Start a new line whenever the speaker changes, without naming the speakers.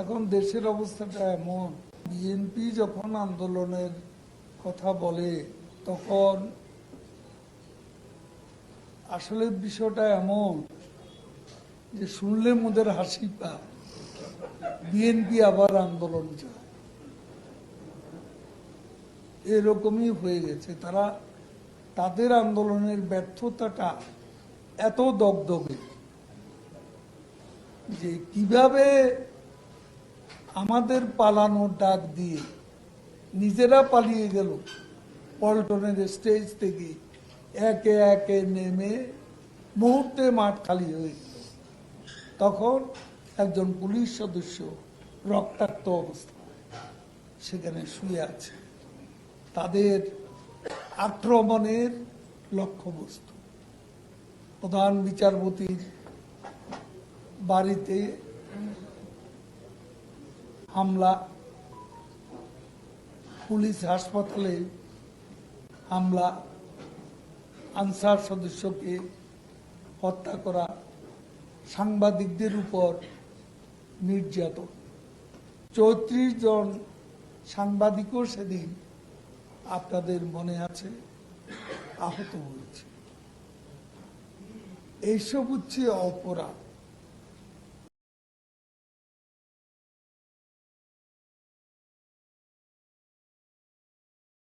এখন দেশের অবস্থাটা এমন। বিএনপি যখন আন্দোলনের কথা বলে, তখন আসলে বিষয়টা এমন যে শুনলে মোদের হাসি পায়। বিএনপি আবার আন্দোলন চায়। এরকমই হয়ে গেছে। তারা তাদের আন্দোলনের ব্যর্থতাটা এত দগদগে যে কীভাবে আমাদের পালানোর ডাক দিয়ে নিজেরা পালিয়ে গেল। পল্টনের স্টেজ থেকে একে একে নেমে মুহূর্তে মাঠ খালি হয়ে গেল। তখন একজন পুলিশ সদস্য রক্তাক্ত অবস্থা সেখানে শুয়ে আছে। তাদের আক্রমণের লক্ষ্যবস্তু। প্রধান বিচারপতির বাড়িতে হামলা, পুলিশ হাসপাতালে হামলা, আনসার সদস্যকে হত্যা করা সাংবাদিকদের উপর নির্যাতন। চৌত্রিশ জন সাংবাদিকও সেদিন আপনাদের মনে আছে, আহত হয়েছে। এইসব হচ্ছে অপরাধ।